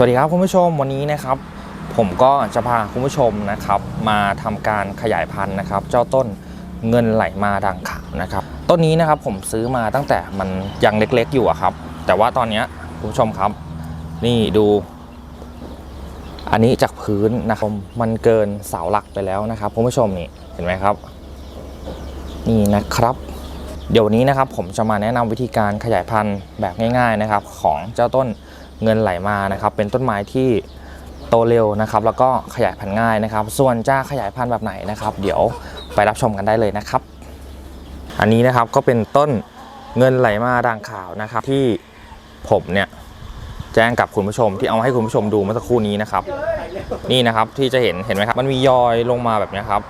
สวัสดีครับคุณผู้ชมวันนี้นะครับ ผมก็จะพาคุณผู้ชมนะครับ มาทำการขยายพันธุ์นะครับ เจ้าต้นเงินไหลมาด่างขาวนะครับ ต้นนี้นะครับผมซื้อมาตั้งแต่มันยังเล็กๆอยู่ครับ แต่ว่าตอนนี้คุณผู้ชมครับ นี่ดู อันนี้จากพื้นนะครับมันเกินเสาหลักไปแล้วนะครับคุณผู้ชมนี่เห็นไหมครับ นี่นะครับ เดี๋ยววันนี้นะครับผมจะมาแนะนำวิธีการขยายพันธุ์แบบง่าย ๆนะครับ ของเจ้าต้น เงินไหลมานะครับ เป็นต้นไม้ที่โตเร็วนะครับ แล้วก็ขยายพันธุ์ง่ายนะครับ ส่วนจะขยายพันธุ์แบบไหนนะครับ เดี๋ยวไปรับชมกันได้เลยนะครับ อันนี้นะครับก็เป็นต้นเงินไหลมาด่างขาวนะครับ ที่ผมเนี่ยแจ้งกับคุณผู้ชมที่เอามาให้คุณผู้ชมดูเมื่อสักครู่นี้นะครับ นี่นะครับที่จะเห็นเห็นไหมครับ มันมียอยลงมาแบบนี้ครับ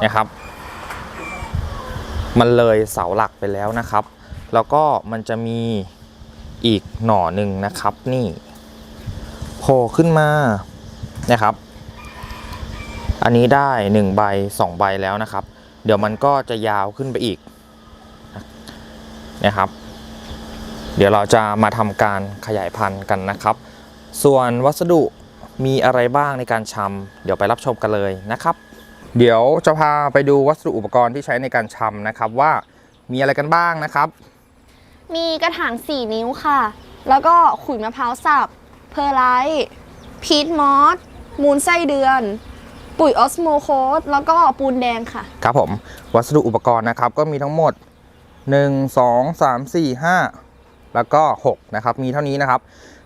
เนี่ยครับ มันเลยเสาหลักไปแล้วนะครับ แล้วก็มันจะมี อีกหน่อหนึ่งนะครับนี่โผล่ขึ้นมานะครับ อันนี้ได้1ใบ2ใบแล้วนะครับ เดี๋ยวมันก็จะยาวขึ้นไปอีกนะครับ เดี๋ยวเราจะมาทำการขยายพันธุ์กันนะครับ ส่วนวัสดุมีอะไรบ้างในการชำเดี๋ยวไปรับชมกันเลยนะครับ เดี๋ยวจะพาไปดูวัสดุอุปกรณ์ที่ใช้ในการชำนะครับว่ามีอะไรกันบ้างนะครับ มีกระถาง 4 นิ้วค่ะ แล้วก็ขุยมะพร้าวสับ เพอร์ไลท์พีทมอส มูลไส้เดือน ปุ๋ยออสโมโคสแล้วก็ปูนแดงค่ะ ครับผมวัสดุอุปกรณ์นะครับ ก็มีทั้งหมด 1 2 3 4 5 แล้วก็ 6 นะครับ มีเท่านี้นะครับ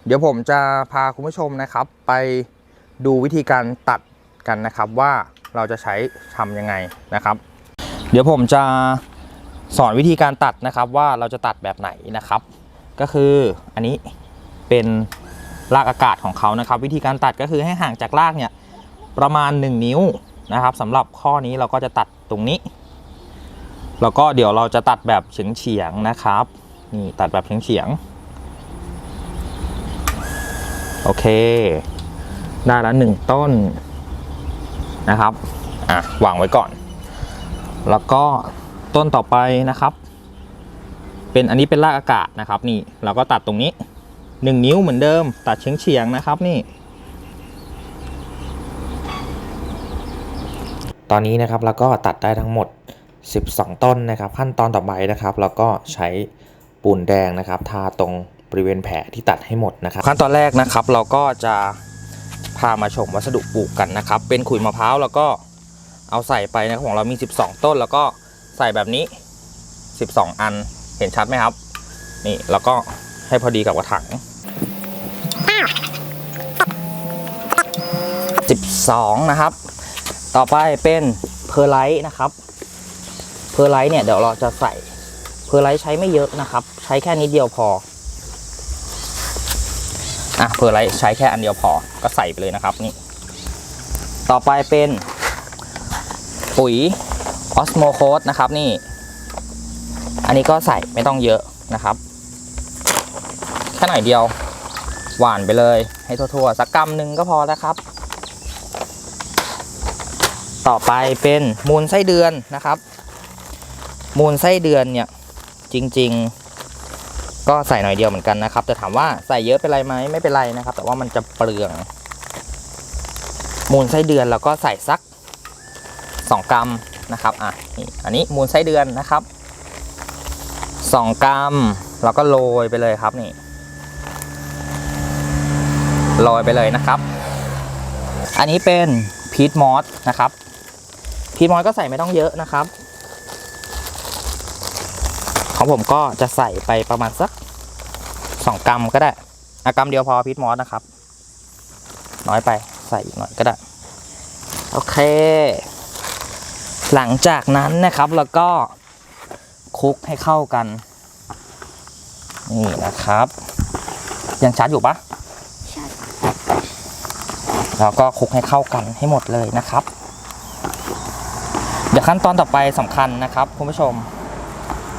เดี๋ยวผมจะพาคุณผู้ชมนะครับ ไปดูวิธีการตัดกันนะครับว่าเราจะใช้ทำยังไงนะครับ เดี๋ยวผมจะ สอนวิธีการตัดนะครับว่าเราจะตัดแบบไหนนะครับ ก็คืออันนี้เป็นรากอากาศของเขานะครับ วิธีการตัดก็คือให้ห่างจากรากเนี่ยประมาณ 1 นิ้วนะครับสำหรับข้อนี้เราก็จะตัดตรงนี้ แล้วก็เดี๋ยวเราจะตัดแบบเฉียงเฉียงนะครับนี่ตัดแบบเฉียงเฉียงโอเค ได้แล้วหนึ่งต้นนะครับอะวางไว้ก่อน แล้วก็ ต้นต่อไปนะครับ เป็นอันนี้เป็นรากอากาศนะครับ นี่เราก็ตัดตรงนี้ 1 นิ้วเหมือนเดิม ตัดเฉียงเฉียงๆนะครับนี่ ตอนนี้นะครับเราก็ตัดได้ทั้งหมด 12 ต้นนะครับ ขั้นตอนต่อไปนะครับ เราก็ใช้ปูนแดงนะครับ ทาตรงบริเวณแผลที่ตัดให้หมดนะครับ ขั้นตอนแรกนะครับ เราก็จะพามาชมวัสดุปลูกกันนะครับ เป็นขุยมะพร้าวแล้วก็เอาใส่ไปนะครับของเรามี 12 ต้นแล้วก็ ใส่แบบนี้ 12 อันเห็นชัดไหมครับ นี่แล้วก็ให้พอดีกับกระถาง12 นะครับ ต่อไปเป็นเพอร์ไลท์นะครับ เพอร์ไลท์เนี่ยเดี๋ยวเราจะใส่เพอร์ไลท์ใช้ไม่เยอะนะครับ ใช้แค่นิดเดียวพออะเพอร์ไลท์ใช้แค่อันเดียวพอก็ใส่ไปเลยนะครับนี่ ต่อไปเป็นปุ๋ย ออสโมโคสนะครับนี่ อันนี้ก็ใส่ไม่ต้องเยอะนะครับ แค่หน่อยเดียว หวานไปเลยให้ทั่วๆ สักกำหนึ่งก็พอนะครับ ต่อไปเป็นมูลไส้เดือนนะครับ มูลไส้เดือนเนี่ยจริง ๆ ก็ใส่หน่อยเดียวเหมือนกันนะครับ แต่ถามว่าใส่เยอะเป็นไรไหมไม่เป็นไรนะครับ แต่ว่ามันจะเปลือง มูลไส้เดือนเราก็ใส่สัก 2 กรัม นะครับอะนี่อันนี้มูลไส้เดือนนะครับ 2 กรัมเราก็โรยไปเลยครับนี่โรยไปเลยนะครับ อันนี้เป็นพีทมอสนะครับพีทมอสก็ใส่ไม่ต้องเยอะนะครับ ของผมก็จะใส่ไปประมาณสักสองกรัมก็ได้อะกรัมเดียวพอพีทมอสนะครับ น้อยไปใส่อีกหน่อยก็ได้ โอเค หลังจากนั้นนะครับแล้วก็คลุกให้เข้ากัน นี่นะครับ ยังชัดอยู่ปะชัดแล้วก็คลุกให้เข้ากันให้หมดเลยนะครับ เดี๋ยวขั้นตอนต่อไปสำคัญนะครับคุณผู้ชม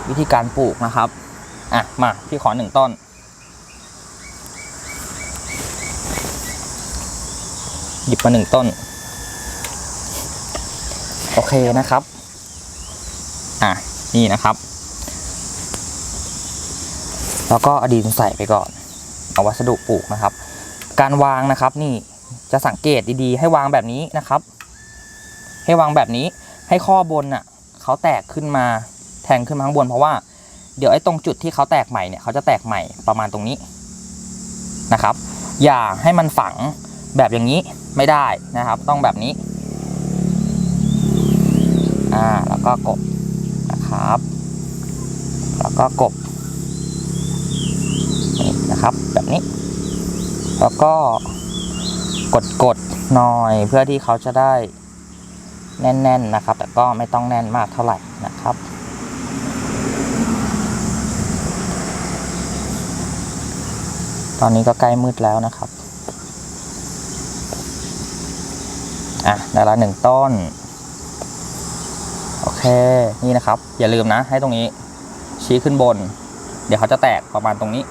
วิธีการปลูกนะครับอะมาพี่ขอหนึ่งต้น หยิบมาหนึ่งต้น โอเคนะครับ อะ นี่นะครับ แล้วก็อดินใส่ไปก่อน เอาวัสดุปลูกนะครับ การวางนะครับนี่จะสังเกตดีๆ ให้วางแบบนี้นะครับ ให้วางแบบนี้ ให้ข้อบนน่ะเขาแตกขึ้นมาแทงขึ้นมาข้างบนเพราะว่าเดี๋ยวไอ้ตรงจุดที่เขาแตกใหม่เนี่ยเขาจะแตกใหม่ประมาณตรงนี้นะครับ อย่าให้มันฝังแบบอย่างนี้ไม่ได้นะครับ ต้องแบบนี้ อ่าแล้วก็กบนะครับ แล้วก็กบนี่นะครับแบบนี้ แล้วก็กดกดๆหน่อยเพื่อที่เขาจะได้แน่นๆนะครับ แต่ก็ไม่ต้องแน่นมากเท่าไหร่นะครับตอนนี้ก็ใกล้มืดแล้วนะครับ อะได้ละหนึ่งต้น นี่นะครับ อย่าลืมนะ ให้ตรงนี้ ชี้ขึ้นบน เดี๋ยวเขาจะแตกประมาณตรงนี้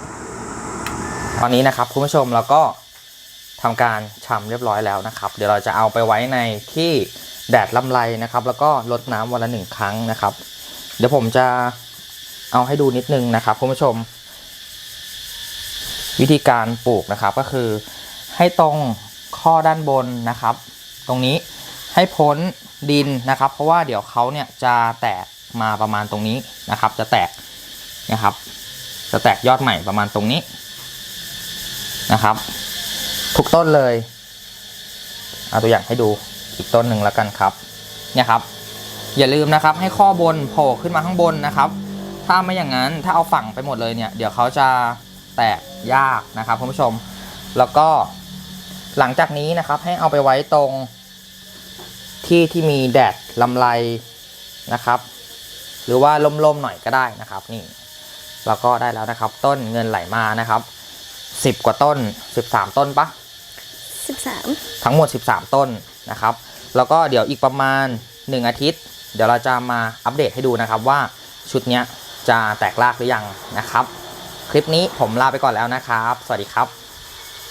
ตอนนี้นะครับคุณผู้ชมเราก็ทำการชำเรียบร้อยแล้วนะครับ เดี๋ยวเราจะเอาไปไว้ในที่แดดลำไรนะครับ แล้วก็ลดน้ำวันละหนึ่งครั้งนะครับ เดี๋ยวผมจะเอาให้ดูนิดนึงนะครับคุณผู้ชม วิธีการปลูกนะครับก็คือให้ตรงข้อด้านบนนะครับ ตรงนี้ให้พ้น ดินนะครับ เพราะว่าเดี๋ยวเขาเนี่ยจะแตกมาประมาณตรงนี้นะครับ จะแตกนะครับ จะแตกยอดใหม่ประมาณตรงนี้นะครับ ทุกต้นเลยเอาตัวอย่างให้ดูอีกต้นหนึ่งแล้วกันครับเนี่ยครับ อย่าลืมนะครับให้ข้อบนโผล่ขึ้นมาข้างบนนะครับ ถ้าไม่อย่างนั้นถ้าเอาฝั่งไปหมดเลยเนี่ย เดี๋ยวเขาจะแตกยากนะครับคุณผู้ชม แล้วก็หลังจากนี้นะครับให้เอาไปไว้ตรง ที่ที่มีแดดลำไรนะครับ หรือว่าล่มๆหน่อยก็ได้นะครับ นี่แล้วก็ได้แล้วนะครับ ต้นเงินไหลมานะครับ10กว่าต้น13ต้นปะ13ทั้งหมด13ต้นนะครับ แล้วก็เดี๋ยวอีกประมาณ1อาทิตย์ เดี๋ยวเราจะมาอัปเดตให้ดูนะครับว่าชุดเนี้ยจะแตกรากหรือยังนะครับ คลิปนี้ผมลาไปก่อนแล้วนะครับ สวัสดีครับ